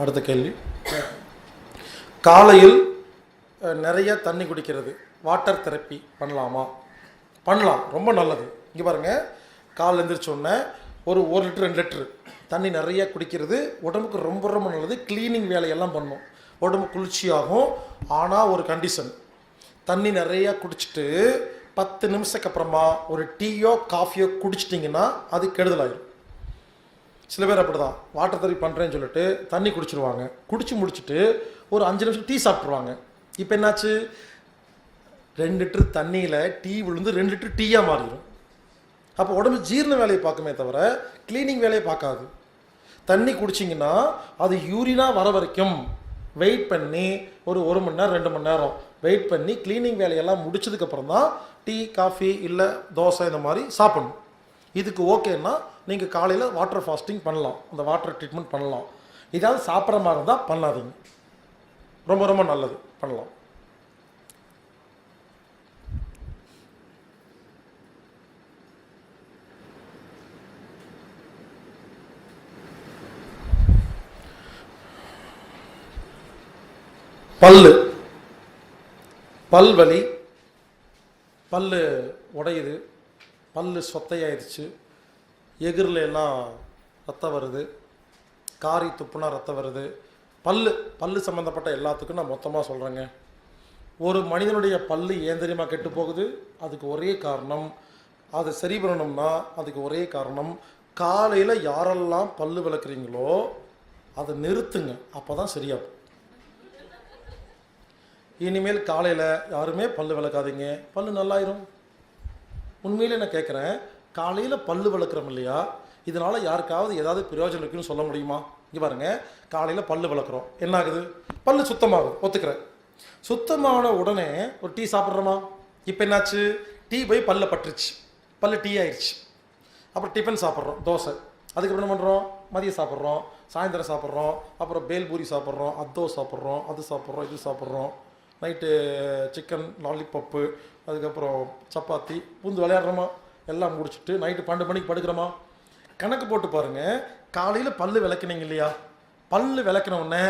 அடுத்த கேள்வி. காலையில் நிறைய தண்ணி குடிக்கிறது. வாட்டர் தெரப்பி பண்ணலாமா? பண்ணலாம். ரொம்ப நல்லது. இங்கே பாருங்கள் கால் எந்திரிச்ச உடனே ஒரு ஒரு லிட்டர் ரெண்டு லிட்டரு தண்ணி நிறைய குடிக்கிறது உடம்புக்கு ரொம்ப ரொம்ப நல்லது. க்ளீனிங் வேலையெல்லாம் பண்ணும். உடம்பு குளிர்ச்சியாகும். ஆனால் ஒரு கண்டிஷன் தண்ணி நிறைய குடிச்சிட்டு பத்து நிமிஷத்துக்கு அப்புறமா ஒரு டீயோ காஃபியோ குடிச்சிட்டிங்கன்னா அது கெடுதலாயிடும் சில பேர் அப்படிதான். வாட்டர் தறி பண்ணுறேன்னு சொல்லிட்டு தண்ணி குடிச்சிருவாங்க. குடிச்சு முடிச்சுட்டு ஒரு அஞ்சு நிமிஷம் டீ சாப்பிட்ருவாங்க இப்போ என்னாச்சு? ரெண்டு லிட்டர் தண்ணியில் டீ விழுந்து ரெண்டு லிட்டர் டீயாக மாறிடும் அப்போ உடம்பு ஜீரண வேலையை பார்க்குமே தவிர க்ளீனிங் வேலையை பார்க்காது. தண்ணி குடிச்சிங்கன்னா அது யூரினாக வர வரைக்கும் வெயிட் பண்ணி ஒரு ஒரு மணி நேரம் ரெண்டு மணி நேரம் வெயிட் பண்ணி க்ளீனிங் வேலையெல்லாம் முடிச்சதுக்கப்புறம் தான் டீ காஃபி இல்லை தோசை இந்த மாதிரி சாப்பிடணும். இதுக்கு ஓகேன்னா நீங்கள் காலையில் வாட்டர் ஃபாஸ்டிங் பண்ணலாம். அந்த வாட்டர் ட்ரீட்மெண்ட் பண்ணலாம். ஏதாவது சாப்பிட்ற மாதிரி இருந்தால் பண்ணாதீங்க. ரொம்ப ரொம்ப நல்லது. பண்ணலாம். பல்லு. பல் வலி. பல்லு உடையுது. பல்லு சொத்தையாயிருச்சு. எகிரில் எல்லாம் ரத்தம் வருது. காரி துப்புனா ரத்தம் வருது. பல்லு பல்லு சம்மந்தப்பட்ட எல்லாத்துக்கும் நான் மொத்தமாக சொல்கிறேங்க ஒரு மனிதனுடைய பல்லு ஏன் தெரியுமா கெட்டு போகுது? அதுக்கு ஒரே காரணம் அதை சரி பண்ணணும்னா அதுக்கு ஒரே காரணம் காலையில் யாரெல்லாம் பல்லு விளக்குறீங்களோ அதை நிறுத்துங்க. அப்போ தான் சரியாகும். இனிமேல் காலையில் யாருமே பல்லு விளக்காதீங்க. பல் நல்லாயிரும். உண்மையிலே நான் கேட்குறேன் காலையில் பல்லு வளர்க்குறோம் இல்லையா? இதனால் யாருக்காவது ஏதாவது பிரயோஜனம் இருக்குன்னு சொல்ல முடியுமா? இங்கே பாருங்கள் காலையில் பல்லு வளர்க்குறோம் என்ன ஆகுது? பல்லு சுத்தமாகும் ஒத்துக்கிறேன். சுத்தமான உடனே ஒரு டீ சாப்பிட்றோமா? இப்போ என்னாச்சு? டீ போய் பல்ல பட்டுருச்சு. பல்லு டீ ஆயிடுச்சு அப்புறம் டிஃபன் சாப்பிட்றோம். தோசை. அதுக்கப்புறம் என்ன பண்ணுறோம் மதியம் சாப்பிட்றோம். சாயந்தரம் சாப்பிட்றோம். அப்புறம் பேல்பூரி சாப்பிட்றோம். அதோ சாப்பிட்றோம். அது சாப்பிட்றோம். இது சாப்பிட்றோம். நைட்டு சிக்கன் லாலிபப்பு அதுக்கப்புறம் சப்பாத்தி பூந்து விளையாடுறோமா? எல்லாம் முடிச்சுட்டு நைட்டு பன்னெண்டு மணிக்கு படுக்கிறோமா? கணக்கு போட்டு பாருங்க. காலையில் பல்லு விளக்குனீங்க இல்லையா? பல்லு விளக்கினவுடனே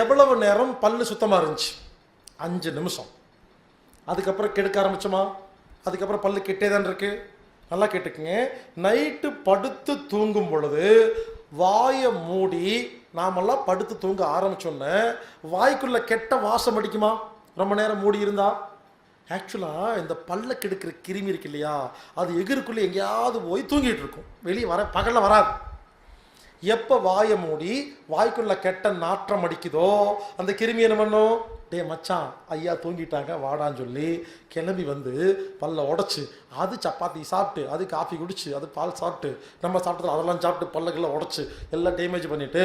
எவ்வளவு நேரம் பல்லு சுத்தமாக இருந்துச்சு? அஞ்சு நிமிஷம். அதுக்கப்புறம் கெடுக்க ஆரம்பிச்சோமா? அதுக்கப்புறம் பல்லு கெட்டே தான் இருக்குது நல்லா கேட்டுக்குங்க. நைட்டு படுத்து தூங்கும் பொழுது வாயை மூடி நாமெல்லாம் படுத்து தூங்க ஆரம்பிச்சோன்னே வாய்க்குள்ளே கெட்ட வாசம் அடிக்குமா? ரொம்ப நேரம் மூடி இருந்தா? ஆக்சுவலாக இந்த பல்ல கெடுக்கிற கிருமி இருக்கு இல்லையா? அது எகிருக்குள்ளே எங்கேயாவது போய் தூங்கிட்டு இருக்கும். வெளியே வர பகலில் வராது. எப்போ வாயை மூடி வாய்க்குள்ள கெட்ட நாற்றம் அடிக்குதோ அந்த கிருமி என்ன பண்ணும்? டே மச்சான் ஐயா தூங்கிட்டாங்க வாடான்னு சொல்லி கிளம்பி வந்து பல்ல உடச்சி அது சப்பாத்தி சாப்பிட்டு அது காஃபி குடிச்சு அது பால் சாப்பிட்டு நம்ம சாப்பிட்டது அதெல்லாம் சாப்பிட்டு பல்லக்குள்ள உடச்சி எல்லாம் டேமேஜ் பண்ணிவிட்டு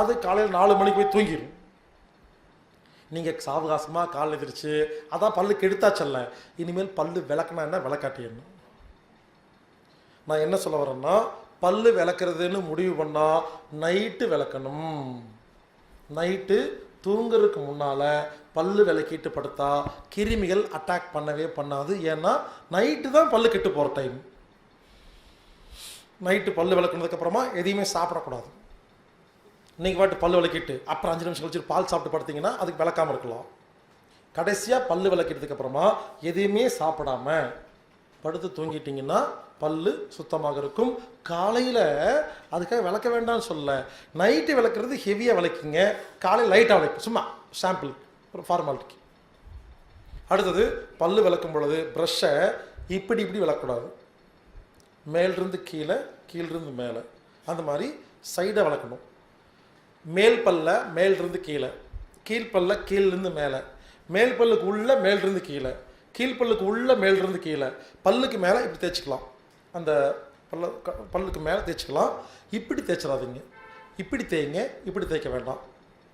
அது காலையில் நாலு மணிக்கு போய் தூங்கிடும் நீங்கள் சாவகாசமாக கால் எதிரிச்சு அதான் பல்லு கெடுத்தாச்சல்ல இனிமேல் பல்லு விளக்குனா என்ன? விளக்காட்டியணும் நான் என்ன சொல்ல வரேன்னா பல்லு விளக்குறதுன்னு முடிவு பண்ணால் நைட்டு விளக்கணும். நைட்டு தூங்குறதுக்கு முன்னால் பல்லு விளக்கிட்டு படுத்தா கிருமிகள் அட்டாக் பண்ணவே பண்ணாது. ஏன்னா நைட்டு தான் பல்லு கெட்டு போகிற டைம் நைட்டு பல்லு விளக்குனதுக்கப்புறமா எதையுமே சாப்பிடக்கூடாது. நீங்கள் பாட்டு பல்லு விளக்கிட்டு அப்புறம் அஞ்சு நிமிஷம் கழிச்சு பால் சாப்பிட்டு படுத்தீங்கன்னா அதுக்கு விளக்காமல் இருக்கலாம். கடைசியாக பல்லு விளக்கிட்டதுக்கு அப்புறமா எதையுமே சாப்பிடாம படுத்து தூங்கிட்டிங்கன்னா பல்லு சுத்தமாக இருக்கும். காலையில் அதுக்காக விளக்க வேண்டாம்னு சொல்ல. நைட்டு விளக்குறது ஹெவியாக விளக்குங்க. காலையில் லைட்டாக விளக்கு. சும்மா சாம்பிள் ஒரு ஃபார்மாலிட்டிக்கு அடுத்தது பல்லு விளக்கும் பொழுது ப்ரஷ்ஷை இப்படி இப்படி விளக்கக்கூடாது. மேலிருந்து கீழே கீழிருந்து மேலே. அந்த மாதிரி சைடை விளக்கணும். மேல் பல்ல மேலிருந்து கீழே. கீழ் பல்ல கீழிருந்து மேலே. மேல் பல்லுக்கு உள்ள மேலிருந்து கீழே. கீழ் பல்லுக்கு உள்ள மேலிருந்து கீழே. பல்லுக்கு மேலே இப்படி தேய்ச்சிக்கலாம். அந்த பல்ல க- பல்லுக்கு மேலே தேய்ச்சிக்கலாம். இப்படி தேய்ச்சிடாதீங்க. இப்படி தேய்ங்க இப்படி தேய்க்க வேண்டாம்.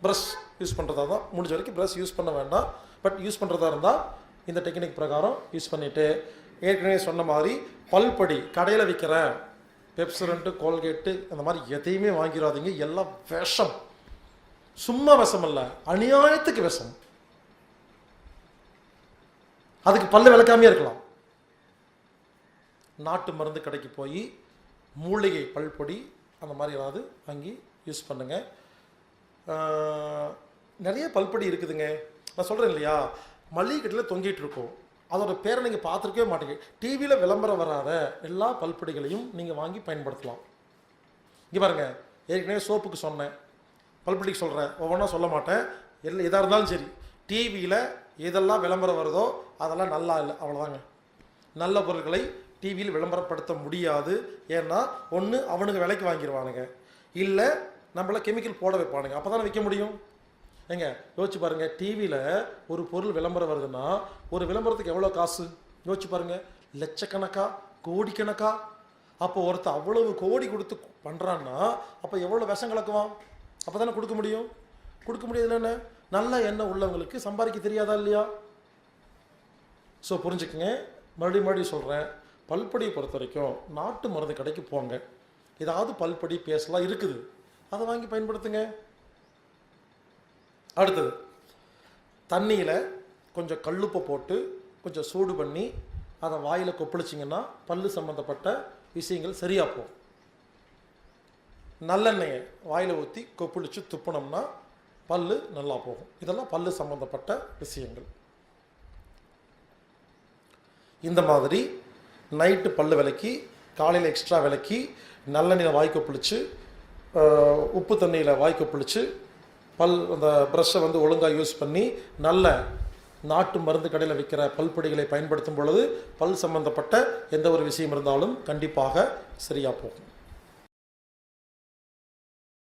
ப்ரஷ் யூஸ் பண்ணுறதா தான் முடிஞ்ச வரைக்கும் ப்ரஷ் யூஸ் பண்ண வேண்டாம். பட் யூஸ் பண்ணுறதா இருந்தால் இந்த டெக்னிக் பிரகாரம் யூஸ் பண்ணிவிட்டு ஏற்கனவே சொன்ன மாதிரி பல்படி கடையில் விற்கிற பெப்சரண்ட்டு கோல்கேட்டு அந்த மாதிரி எதையுமே வாங்கிடாதீங்க எல்லாம் விஷம். சும்மா விஷம் இல்லை அநியாயத்துக்கு விஷம். அதுக்கு பல்லு விளக்காமே இருக்கலாம். நாட்டு மருந்து கடைக்கு போய் மூலிகை பல்பொடி அந்த மாதிரி ஏதாவது வாங்கி யூஸ் பண்ணுங்கள் நிறைய பல்பொடி இருக்குதுங்க. நான் சொல்கிறேன் இல்லையா? மளிகை கடையில் தொங்கிட்டு இருக்கோம். அதோட பேரை நீங்கள் பார்த்துருக்கவே மாட்டீங்க. டிவியில் விளம்பரம் வராத எல்லா பல்படிகளையும் நீங்கள் வாங்கி பயன்படுத்தலாம். இங்கே பாருங்கள் ஏற்கனவே சோப்புக்கு சொன்னேன். பல்படிக்கு சொல்கிறேன் ஒவ்வொன்றா சொல்ல மாட்டேன். எல்லாம் எதாக இருந்தாலும் சரி டிவியில் எதெல்லாம் விளம்பரம் வருதோ அதெல்லாம் நல்லா இல்லை அவ்வளோதாங்க நல்ல பொருட்களை டிவியில் விளம்பரப்படுத்த முடியாது. ஏன்னா ஒன்று அவனுங்க விலைக்கு வாங்கிடுவானுங்க இல்லை நம்மள கெமிக்கல் போட வைப்பானுங்க. அப்போ தானே விற்க முடியும்? ஏங்க யோசிச்சு பாருங்க டிவியில் ஒரு பொருள் விளம்பரம் வருதுன்னா ஒரு விளம்பரத்துக்கு எவ்வளோ காசு? யோசிச்சு பாருங்க லட்சக்கணக்கா கோடிக்கணக்கா? அப்போ ஒருத்தன் அவ்வளவு கோடி கொடுத்து பண்ணுறான்னா அப்போ எவ்வளோ விஷம் கலக்குவான்? அப்போ தானே கொடுக்க முடியும்? கொடுக்க முடியாது என்ன? நல்ல எண்ணம் உள்ளவங்களுக்கு சம்பாதிக்க தெரியாதா இல்லையா? ஸோ புரிஞ்சுக்கங்க. மறுபடியும் மறுபடியும் சொல்கிறேன் பல்படியை பொறுத்த வரைக்கும் நாட்டு மருந்து கடைக்கு போங்க. ஏதாவது பல்படி பேசலாம் இருக்குது. அதை வாங்கி பயன்படுத்துங்க. அடுத்தது தண்ணியில் கொஞ்சம் கல்லுப்பை போட்டு கொஞ்சம் சூடு பண்ணி அதை வாயில் கொப்பளிச்சிங்கன்னா பல்லு சம்மந்தப்பட்ட விஷயங்கள் சரியாக போகும். நல்லெண்ணெயை வாயில் ஊற்றி கொப்பளிச்சு துப்புனோம்னா பல்லு நல்லா போகும். இதெல்லாம் பல்லு சம்மந்தப்பட்ட விஷயங்கள். இந்த மாதிரி நைட்டு பல்லு விலக்கி காலையில் எக்ஸ்ட்ரா விலக்கி நல்லெண்ணெயில் வாய்க்கு பிடிச்சி உப்பு தண்ணியில் வாய்க்கு பிடிச்சி பல் அந்த ப்ரஷ்ஷை வந்து ஒழுங்காக யூஸ் பண்ணி நல்ல நாட்டு மருந்து கடையில் விற்கிற பல்பொடிகளை பயன்படுத்தும் பொழுது பல் சம்பந்தப்பட்ட எந்த ஒரு விஷயம் இருந்தாலும் கண்டிப்பாக சரியாக போகும்.